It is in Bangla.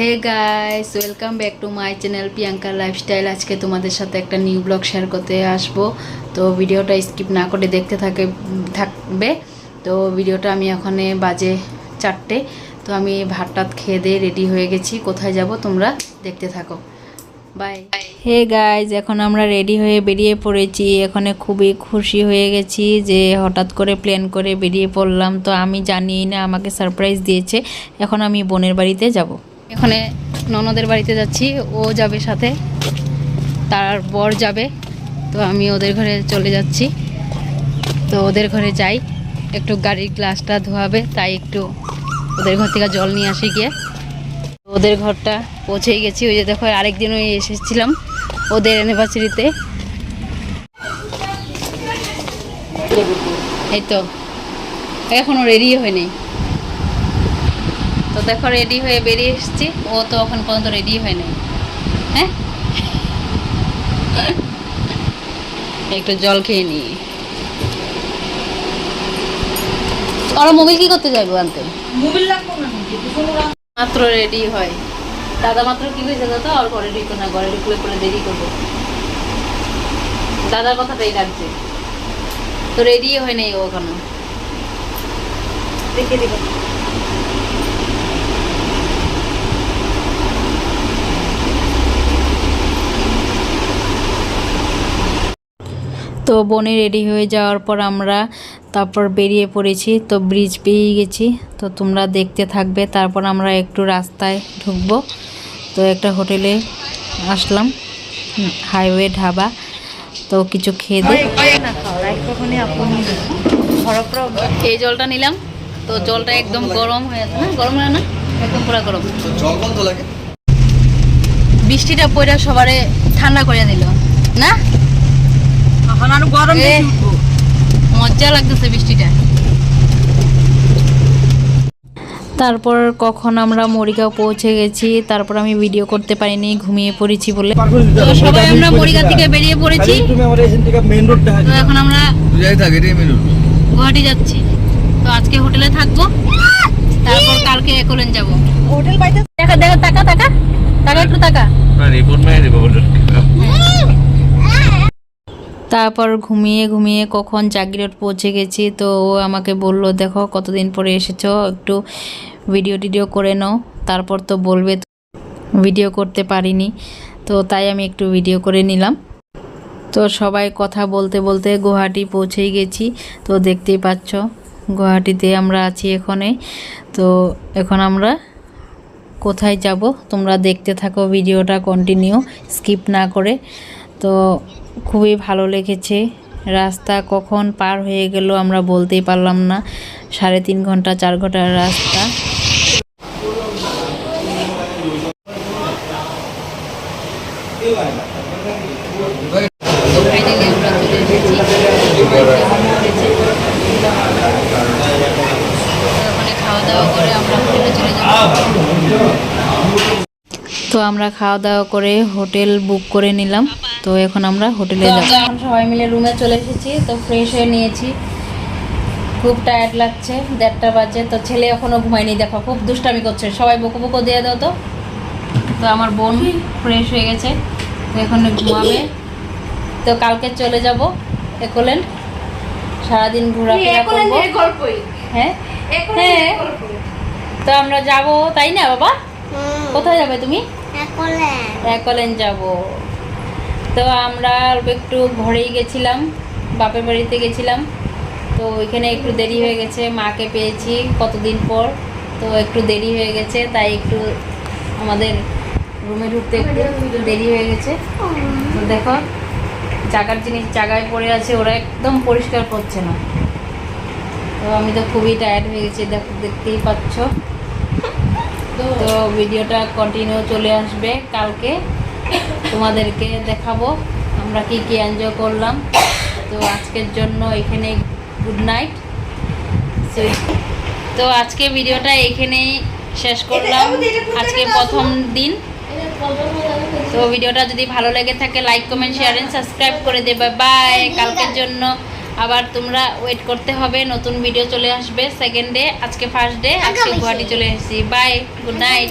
Hey guys welcome back to my channel Priyanka lifestyle আজকে তোমাদের সাথে একটা নিউ ব্লগ শেয়ার করতে আসব। তো ভিডিওটা স্কিপ না করে দেখতে থাকে থাকবে। তো ভিডিওটা আমি ওখানে বাজে চারটে। তো আমি ভাত টাত খেয়ে দিয়ে রেডি হয়ে গেছি। কোথায় যাব তোমরা দেখতে থাকো। বাই হে গাইজ এখন আমরা রেডি হয়ে বেরিয়ে পড়েছি। এখানে খুবই খুশি হয়ে গেছি যে হঠাৎ করে প্ল্যান করে বেরিয়ে পড়লাম। তো আমি জানি না, আমাকে সারপ্রাইজ দিয়েছে। এখন আমি বোনের বাড়িতে যাব। এখানে ননদের বাড়িতে যাচ্ছি, ও যাবে সাথে, তার বর যাবে, তো আমি ওদের ঘরে চলে যাচ্ছি। তো ওদের ঘরে যাই, একটু গাড়ির গ্লাসটা ধোয়াবে, তাই একটু ওদের ঘর থেকে জল নিয়ে আসি গিয়ে। ওদের ঘরটা পৌঁছেই গেছি, ওই যে দেখো, আরেকদিন ওই এসেছিলাম ওদের অ্যানিভার্সারিতে এই তো এখনও রেডি হয়নি। তো দেখো রেডি হয়ে বেরিয়ে এসেছি। ও তো এখন পর্যন্ত রেডি হয়নি হ্যাঁ? একটু জল খেয়ে নিই। ওরা মোবাইল কি করতে যাইবো আনতে? মোবিল লাগবো না মাত্র রেডি হয়। দাদা মাত্র কি হয়েছে দাদা আর ঘরে ঢুকো না ঘরে ঢুকলে পরে দেরি করব। দাদার কথাটাই লাগছে। তো রেডি হয় নাই ও ওখানে দেখে দিব। তো বনে রেডি হয়ে যাওয়ার পর আমরা তারপর বেরিয়ে পড়েছি। তো ব্রিজ পেয়ে গেছি। তো তোমরা দেখতে থাকবে। তারপর আমরা একটু রাস্তায় ঢুকবো। তো একটা হোটেলে আসলাম। হাইওয়ে ঢাবা। তো কিছু খেয়ে এই জলটা নিলাম। তো জলটা একদম গরম হয়ে আছে। না গরম হয় না? একদম পুরো গরম। জল বন্ধ লাগে? বৃষ্টিটা পড়ে সবারে ঠান্ডা করে দিল। না? এখন আরও গরম মজা লাগতেছে বৃষ্টিটা। তারপর কখন আমরা মরিগাঁও পৌঁছে গেছি তারপর আমি ভিডিও করতে পারিনি ঘুমিয়ে পড়েছি বলে। তো সবাই আমরা মরিগাঁ থেকে বেরিয়ে পড়েছি। তো এখন আমরা গুয়াহাটি যাচ্ছি। তো আজকে হোটেলে থাকব। তারপর কালকে একলেন যাব। হোটেল দেখা দেখা টাকা একটু টাকা না রিপোর্ট মেরে দেবো তারপর ঘুমিয়ে ঘুমিয়ে কখন জাগিরট পৌঁছে গেছি, তো ও আমাকে বলল, দেখো কতদিন পরে এসেছ, একটু ভিডিও টিডিও করে নাও। তারপর তো বলবে, ভিডিও করতে পারিনি। তো তাই আমি একটু ভিডিও করে নিলাম। তো সবাই কথা বলতে বলতে গুয়াহাটি পৌঁছেই গেছি। তো দেখতেই পাচ্ছ, গুয়াহাটিতে আমরা আছি এখানে। তো এখন আমরা কোথায় যাব, তোমরা দেখতে থাকো ভিডিওটা কন্টিনিউ স্কিপ না করে। তো খুবই ভালো লেগেছে। রাস্তা কখন পার হয়ে গেল আমরা বলতেই পারলাম না। সাড়ে তিন ঘণ্টা, চার ঘণ্টার রাস্তা। তো আমরা খাওয়া দাওয়া করে হোটেল বুক করে নিলাম। তো এখন আমরা হোটেলে যাব। এখন সবাই মিলে রুমে চলে এসেছি তো ফ্রেশ হয়ে নিয়েছি। খুব টায়ার্ড লাগছে দেড়টা বাজে তো ছেলে এখনও ঘুমায়নি দেখো খুব দুষ্টামি করছে। সবাই বকো বকো দিয়ে দাও তো। তো আমার বোন ফ্রেশ হয়ে গেছে তো এখন ঘুমাবে। তো কালকে চলে যাব একলেন্ড সারাদিন ঘোরাফেরা করব। হ্যাঁ? হ্যাঁ। তো আমরা যাব তাই না বাবা? কোথায় যাবে তুমি? একলেন যাব। তো আমরা একটু ঘরেই গেছিলাম, বাপের বাড়িতে গেছিলাম। তো ওইখানে একটু দেরি হয়ে গেছে, মাকে পেয়েছি কতদিন পর, তো একটু দেরি হয়ে গেছে, তাই একটু আমাদের রুমে ঢুকতে একটু দেরি হয়ে গেছে। তো দেখো জায়গার জিনিস জায়গায় পড়ে আছে, ওরা একদম পরিষ্কার করছে না। তো আমি তো খুবই টায়ার্ড হয়ে গেছি, দেখো, দেখতেই পাচ্ছ। তো ভিডিওটা কন্টিনিউ চলে আসবে কালকে। তোমাদেরকে দেখাবো। আমরা কি কি এনজয় করলাম। তো আজকের জন্য এখানে গুড নাইট তো আজকে ভিডিওটা এখানেই শেষ করলাম। আজকে প্রথম দিন। তো। ভিডিওটা যদি ভালো লেগে থাকে like comment share and subscribe করে দেবে। বাই কালকের জন্য আবার তোমরা ওয়েট করতে হবে। নতুন ভিডিও চলে আসবে সেকেন্ড ডে আজকে ফার্স্ট ডে আজকে গুয়াহাটি চলে এসেছি। Bye good night